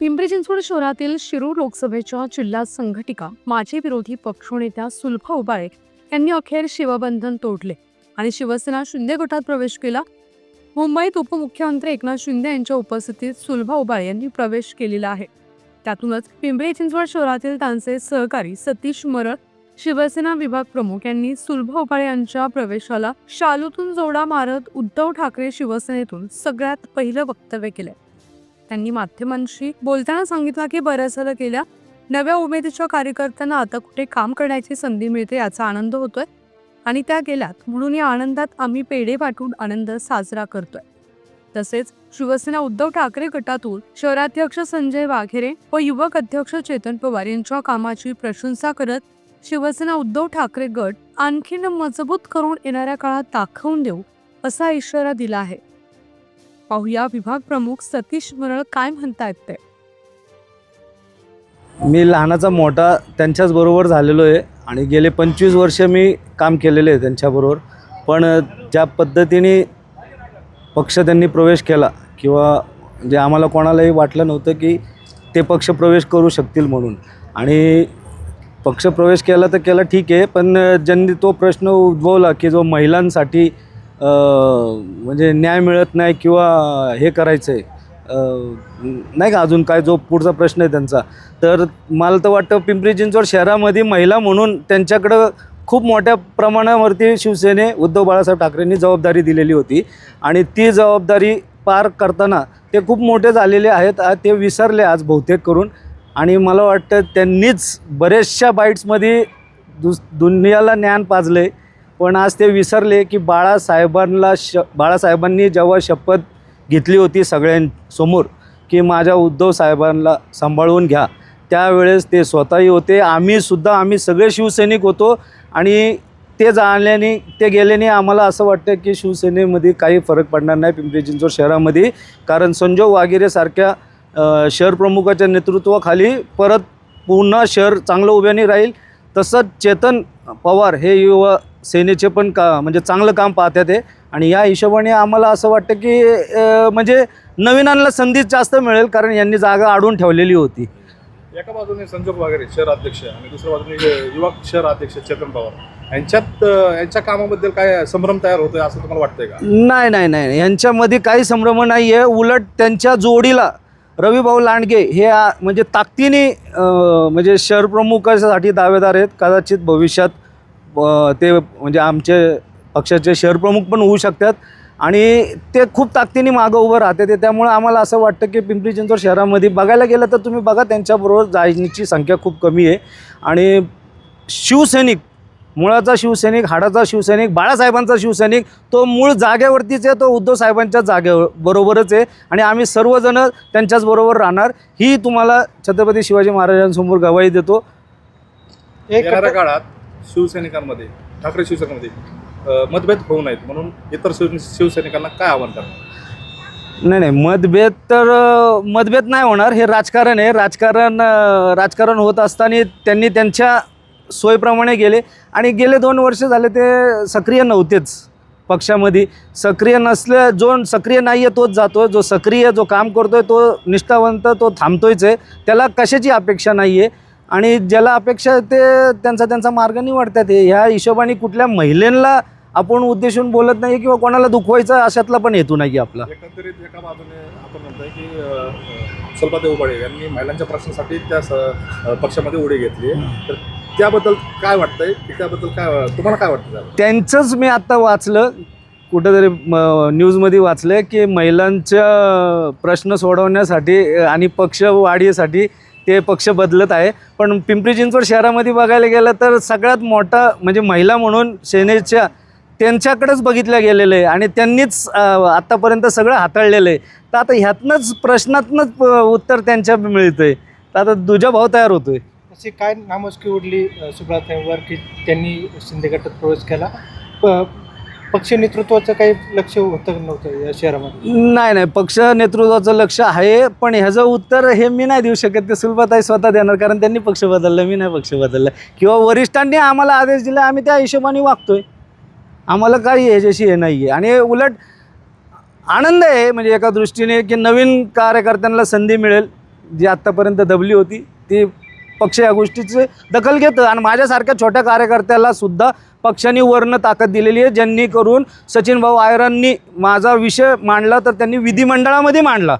पिंपरी चिंचवड शहरातील शिरूर लोकसभेच्या जिल्हा संघटिका माजी विरोधी पक्षनेत्या सुलभा उबाळे यांनी अखेर शिवबंधन तोडले आणि शिवसेना शिंदे गटात प्रवेश केला. मुंबईत उपमुख्यमंत्री एकनाथ शिंदे यांच्या उपस्थितीत सुलभा उबाळे यांनी प्रवेश केलेला आहे. त्यातूनच पिंपरी चिंचवड शहरातील त्यांचे सहकारी सतीश मरळ शिवसेना विभाग प्रमुख यांनी सुलभा उबाळे यांच्या प्रवेशाला शालूतून जोडा मारत उद्धव ठाकरे शिवसेनेतून सगळ्यात पहिलं वक्तव्य केलंय. त्यांनी माध्यमांशी बोलताना सांगितलं की बऱ्याच झालं गेल्या नव्या उमेदीच्या कार्यकर्त्यांना आता कुठे काम करण्याची संधी मिळते याचा आनंद होतोय. आणि त्या गेल्यात. म्हणून या आनंदात आम्ही पेढे पाठवून आनंद साजरा करतोय. तसेच शिवसेना उद्धव ठाकरे गटातून शहराध्यक्ष संजय वाघेरे व युवक अध्यक्ष चेतन पवार यांच्या कामाची प्रशंसा करत शिवसेना उद्धव ठाकरे गट आणखीन मजबूत करून येणाऱ्या काळात दाखवून देऊ असा इशारा दिला आहे. पाहूया विभाग प्रमुख सतीश मरळ काय म्हणतायत ते. मी लहानाचा मोठा त्यांच्याच बरोबर झालेलो आहे आणि गेले पंचवीस वर्ष मी काम केलेले आहे त्यांच्याबरोबर. पण ज्या पद्धतीने पक्ष त्यांनी प्रवेश केला किंवा जे आम्हाला कोणालाही वाटलं नव्हतं की ते पक्ष प्रवेश करू शकतील म्हणून. आणि पक्ष प्रवेश केला तर केला ठीक आहे पण ज्यांनी तो प्रश्न उद्भवला की जो महिलांसाठी म्हणजे न्याय मिळत नाही किंवा हे करायचं आहे नाही का अजून काय जो पुढचा प्रश्न आहे त्यांचा. तर मला तर वाटतं पिंपरी चिंचवड शहरामध्ये महिला म्हणून त्यांच्याकडं खूप मोठ्या प्रमाणावरती शिवसेने उद्धव बाळासाहेब ठाकरेंनी जबाबदारी दिलेली होती. आणि ती जबाबदारी पार करताना ते खूप मोठे झालेले आहेत. ते विसरले आज बहुतेक करून. आणि मला वाटतं त्यांनीच बऱ्याचशा बाईट्समध्ये दुस दुनियाला ज्ञान पाजले पण आज ते विसरले की बाळासाहेबांना श बाळासाहेबांनी जेव्हा शपथ घेतली होती सगळ्यांसमोर की माझ्या उद्धव साहेबांना सांभाळून घ्या त्यावेळेस ते स्वतःही होते. आम्हीसुद्धा आम्ही सगळे शिवसैनिक होतो आणि ते जाण्याने ते गेल्याने आम्हाला असं वाटतं की शिवसेनेमध्ये काही फरक पडणार नाही पिंपरी चिंचवड शहरामध्ये. कारण संजय वागिरेसारख्या शहर प्रमुखाच्या नेतृत्वाखाली परत पुन्हा शहर चांगलं उभ्याने राहील. तसंच चेतन पवार हे युवा सेनेचे पण का म्हणजे चांगलं काम पाहतात ते आणि या हिशोबाने आम्हाला असं वाटतं की म्हणजे नवीनांना संधी जास्त मिळेल कारण यांनी जागा अडून ठेवलेली होती. एका बाजूने संजोग वगैरे शहर अध्यक्ष आणि दुसऱ्या बाजूने युवक शहर अध्यक्ष चेतन पवार. यांच्यात यांच्या कामाबद्दल काय संभ्रम तयार होतोय असं तुम्हाला वाटतंय का? नाही नाही नाही. यांच्यामध्ये काही संभ्रम नाही आहे उलट त्यांच्या जोडीला रविभाऊ लांडगे हे म्हणजे ताकदीने म्हणजे शहर प्रमुखासाठी दावेदार आहेत. कदाचित भविष्यात ते म्हणजे आमचे पक्षाचे शहरप्रमुख पण होऊ शकतात. आणि ते खूप ताकदीने मागं उभं राहते ते त्यामुळे आम्हाला असं वाटतं की पिंपरी चिंचवड शहरामध्ये बघायला गेलं तर तुम्ही बघा त्यांच्याबरोबर जायची संख्या खूप कमी आहे. आणि शिवसैनिक मुळाचा शिवसैनिक हाडाचा शिवसैनिक बाळासाहेबांचा शिवसैनिक तो मूळ जागेवरतीच आहे तो उद्धव साहेबांच्या जागेवर बरोबरच आहे. आणि आम्ही सर्वजण त्यांच्याचबरोबर राहणार. ही तुम्हाला छत्रपती शिवाजी महाराजांसमोर गवाही देतो. एक काळात शिवसैनिकांमध्ये ठाकरे शिवसेनेमध्ये मतभेद होऊ नयेत म्हणून इतर शिव शिवसैनिकांना काय आव्हान करणार? नाही नाही मतभेद तर मतभेद नाही होणार. हे राजकारण आहे. राजकारण राजकारण होत असताना त्यांनी त्यांच्या सोयीप्रमाणे गेले. आणि गेले दोन वर्ष झाले ते सक्रिय नव्हतेच पक्षामध्ये. सक्रिय नसले जो सक्रिय नाही आहे तोच जातो जो सक्रिय जो काम करतो आहे तो निष्ठावंत तो थांबतोयच आहे. त्याला कशाची अपेक्षा नाही आहे आणि ज्याला अपेक्षा ते त्यांचा त्यांचा मार्ग निवडतात. हे ह्या हिशोबाने कुठल्या महिलेला आपण उद्देशून बोलत नाही किंवा कोणाला दुखवायचं अशातला पण हेतू नाही आपला. एकंदरीत एका बाजूने आपण म्हणतोय की सलपादेव उबाळे यांनी महिलांच्या प्रश्नासाठी त्या पक्षामध्ये उडी घेतली तर त्याबद्दल काय वाटतंय? त्याबद्दल काय तुम्हाला काय वाटतं? त्यांचंच मी आत्ता वाचलं. कुठंतरी न्यूजमध्ये वाचलं की महिलांच्या प्रश्न सोडवण्यासाठी आणि पक्ष वाढीसाठी ते पक्ष बदलत आहे. पण पिंपरी चिंचवड शहरामध्ये बघायला गेलं तर सगळ्यात मोठा म्हणजे महिला म्हणून सेनेच्या त्यांच्याकडेच बघितलं गेलेलं आहे आणि त्यांनीच आत्तापर्यंत सगळं हाताळलेलं आहे. तर आता ह्यातनंच प्रश्नातनंच उत्तर त्यांच्या मिळतं आहे तर आता दुजा भाव तयार होतो आहे अशी काय नामुष्की उडली अ, की त्यांनी शिंदे गटात प्रवेश केला? प- पक्ष नेतृत्वाचं काही लक्ष होतं नव्हतं या शहरामध्ये? नाही नाही पक्ष नेतृत्वाचं लक्ष आहे पण ह्याचं उत्तर हे मी नाही देऊ शकत. ते सुलभाताई स्वतः देणार कारण त्यांनी पक्ष बदलला मी नाही पक्ष बदलला. किंवा वरिष्ठांनी आम्हाला आदेश दिला आम्ही त्या हिशोबाने वागतोय. आम्हाला काही ह्याच्याशी हे नाही आहे आणि उलट आनंद आहे म्हणजे एका दृष्टीने की नवीन कार्यकर्त्यांना संधी मिळेल जी आत्तापर्यंत दबली होती ती पक्ष या गोष्टीची दखल घेतं. आणि माझ्यासारख्या छोट्या कार्यकर्त्याला सुद्धा पक्षाने वर्ण ताकद दिलेली आहे. ज्यांनी करून सचिन भाऊ आयरांनी माझा विषय मांडला तर त्यांनी विधिमंडळामध्ये मांडला.